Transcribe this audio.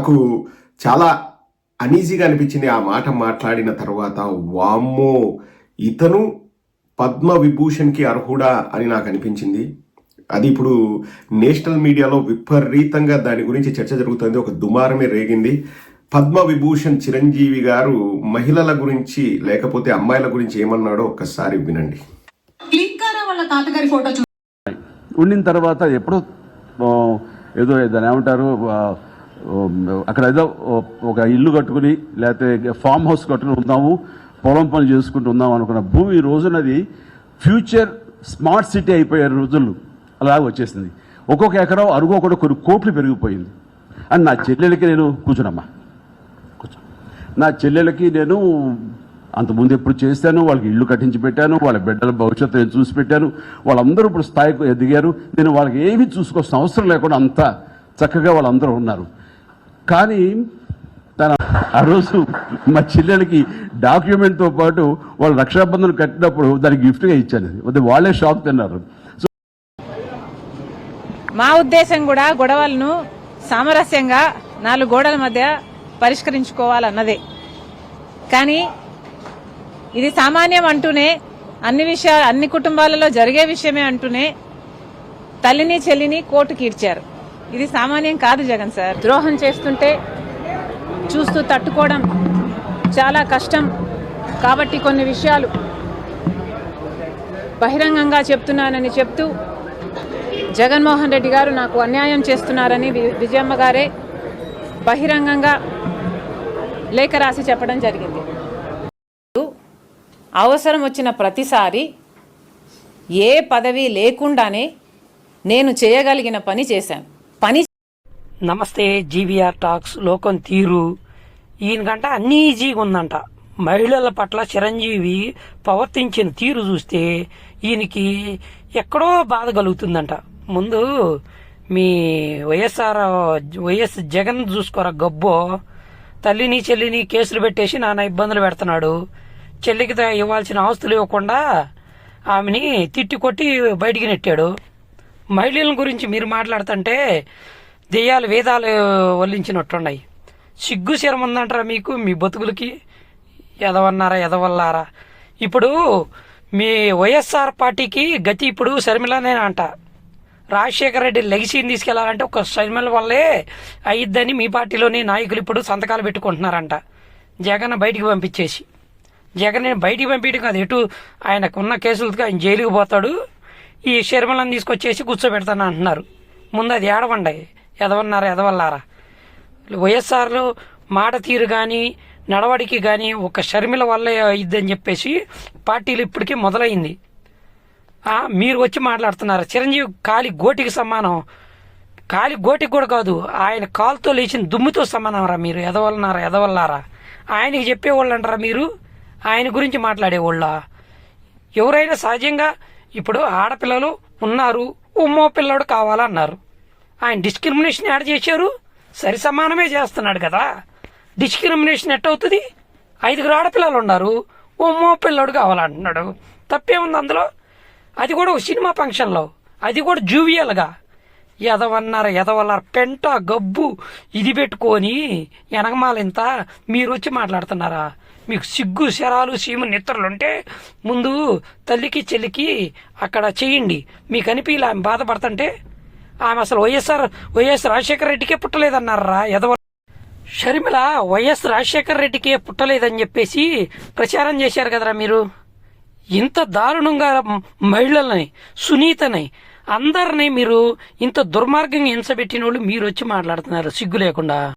నాకు చాలా అనీజీగా అనిపించింది ఆ మాట మాట్లాడిన తర్వాత వామ్మో ఇతను పద్మ విభూషణ్కి అర్హుడా అని నాకు అనిపించింది. అది ఇప్పుడు నేషనల్ మీడియాలో విపరీతంగా దాని గురించి చర్చ జరుగుతుంది. ఒక దుమారమే రేగింది. పద్మ విభూషణ్ చిరంజీవి గారు మహిళల గురించి లేకపోతే అమ్మాయిల గురించి ఏమన్నాడో ఒక్కసారి వినండి. క్లింకారా వాళ్ళ తాతగారి ఫోటో చూ ఉండిన తర్వాత ఎప్పుడో ఏదో దాన్ని ఏమంటారు అక్కడ ఏదో ఒక ఇల్లు కట్టుకుని లేకపోతే ఫామ్ హౌస్ కట్టుకుని ఉందాము పొలం పని చేసుకుంటూ ఉందాం అనుకున్న భూమి ఈ రోజునది ఫ్యూచర్ స్మార్ట్ సిటీ అయిపోయే రోజులు అలా వచ్చేసింది. ఒక్కొక్క ఎకరం అరుగు కూడా కొన్ని కోట్లు పెరిగిపోయింది. అని నా చెల్లెలకి నేను కూర్చునమ్మా. కూర్చో నా చెల్లెలకి నేను అంతకుముందు ఎప్పుడు చేశాను వాళ్ళకి ఇల్లు కట్టించి పెట్టాను వాళ్ళ బిడ్డల భవిష్యత్తు నేను చూసి పెట్టాను. వాళ్ళందరూ ఇప్పుడు స్థాయికి ఎదిగారు. నేను వాళ్ళకి ఏమీ చూసుకోవాల్సిన అవసరం లేకుండా అంత చక్కగా వాళ్ళందరూ ఉన్నారు. కానీ తన ఆ రోజు మా చెల్లెలకి డాక్యుమెంట్తో పాటు వాళ్ళు రక్షాబంధన్ కట్టినప్పుడు దానికి గిఫ్ట్గా ఇచ్చాను అది. వాళ్ళే షాక్ తిన్నారు. సో మా ఉద్దేశం కూడా గొడవలను సామరస్యంగా నాలుగు గోడల మధ్య పరిష్కరించుకోవాలన్నదే. కానీ ఇది సామాన్యం అంటూనే అన్ని విషయాలు అన్ని కుటుంబాలలో జరిగే విషయమే అంటూనే తల్లిని చెల్లిని కోర్టుకి ఇడ్చారు ఇది సామాన్యం కాదు జగన్ సార్. ద్రోహం చేస్తుంటే చూస్తూ తట్టుకోవడం చాలా కష్టం. కాబట్టి కొన్ని విషయాలు బహిరంగంగా చెప్తున్నానని చెప్తూ జగన్మోహన్ రెడ్డి గారు నాకు అన్యాయం చేస్తున్నారని విజయమ్మ గారే బహిరంగంగా లేఖ రాసి చెప్పడం జరిగింది. అవసరం వచ్చిన ప్రతిసారి ఏ పదవి లేకుండానే నేను చేయగలిగిన పని చేశాను. పని నమస్తే జీవీఆర్ టాక్స్ లోకం తీరు. ఈయనకంట అన్నీ ఈజీగా ఉందంట. మహిళల పట్ల చిరంజీవి ప్రవర్తించిన తీరు చూస్తే ఈయనకి ఎక్కడో బాధ కలుగుతుందంట. ముందు మీ వైఎస్ఆర్ వైఎస్ జగన్ చూసుకోరా గబ్బో. తల్లిని చెల్లిని కేసులు పెట్టేసి నానా ఇబ్బందులు పెడుతున్నాడు. చెల్లికి ఇవ్వాల్సిన ఆస్తులు ఇవ్వకుండా ఆమెని తిట్టి కొట్టి బయటికి నెట్టాడు. మహిళల గురించి మీరు మాట్లాడుతుంటే దెయ్యాలు వేదాలు వల్లించినట్టున్నాయి. సిగ్గు శరం ఉందంటారా మీకు? మీ బతుకులకి ఎదవన్నారా ఎదవల్లారా? ఇప్పుడు మీ వైఎస్ఆర్ పార్టీకి గతి ఇప్పుడు శర్మిలనే అంట. రాజశేఖర రెడ్డి లెగసీని తీసుకెళ్ళాలంటే ఒక శర్మిల వల్లే అయ్యిద్దని మీ పార్టీలోని నాయకులు ఇప్పుడు సంతకాలు పెట్టుకుంటున్నారంట. జగన్ బయటికి పంపించేసి. జగన్ బయటికి పంపించడం కాదు ఎటు ఆయనకున్న కేసులతో ఆయన జైలుకు పోతాడు. ఈ షర్మిలను తీసుకొచ్చేసి కూర్చోబెడతాను అంటున్నారు. ముందు అది ఏడవండి. ఎదవన్నారా ఎదవల్లారా? వైఎస్ఆర్లు మాట తీరు కానీ నడవడికి కానీ ఒక షర్మిల వల్ల ఇద్దని చెప్పేసి పార్టీలు ఇప్పటికే మొదలైంది. మీరు వచ్చి మాట్లాడుతున్నారు? చిరంజీవి కాలి గోటికి సమానం. కాలి గోటికి కూడా కాదు ఆయన కాలుతో లేచిన దుమ్ముతో సమానం రా మీరు? ఎదవలన్నారా ఎదవల్లారా? ఆయనకి చెప్పేవాళ్ళు అంటారా మీరు? ఆయన గురించి మాట్లాడేవాళ్ళ? ఎవరైనా సహజంగా ఇప్పుడు ఆడపిల్లలు ఉన్నారు ఉమ్మో పిల్లడు కావాలన్నారు. ఆయన డిస్క్రిమినేషన్ యాడ్ చేశారు సరి సమానమే చేస్తున్నాడు కదా. డిస్క్రిమినేషన్ ఎట్ అవుతుంది? ఐదుగురు ఆడపిల్లలు ఉన్నారు ఉమ్మో పిల్లడు కావాలంటున్నాడు తప్పేముంది అందులో? అది కూడా ఒక సినిమా ఫంక్షన్లో అది కూడా జూవియల్గా. ఎదవన్నారు ఎదవన్నారు పెంట గబ్బు ఇది పెట్టుకొని వెనకమాలింత మీరు వచ్చి మాట్లాడుతున్నారా? మీకు సిగ్గు శరాలు సీమ నిద్రలుంటే ముందు తల్లికి చెల్లికి అక్కడ చేయండి. మీకు అనిపి ఆమె బాధపడుతుంటే ఆమె అసలు వైఎస్ఆర్ వైఎస్ రాజశేఖర రెడ్డికే పుట్టలేదన్నారా ఎదవ షర్మిల వైఎస్ రాజశేఖర రెడ్డికే పుట్టలేదని చెప్పేసి ప్రచారం చేశారు కదరా మీరు. ఇంత దారుణంగా మహిళల్ని సునీతని అందరినీ మీరు ఇంత దుర్మార్గంగా ఎంచబెట్టిన వాళ్ళు మీరు వచ్చి మాట్లాడుతున్నారు. సిగ్గు లేకుండా.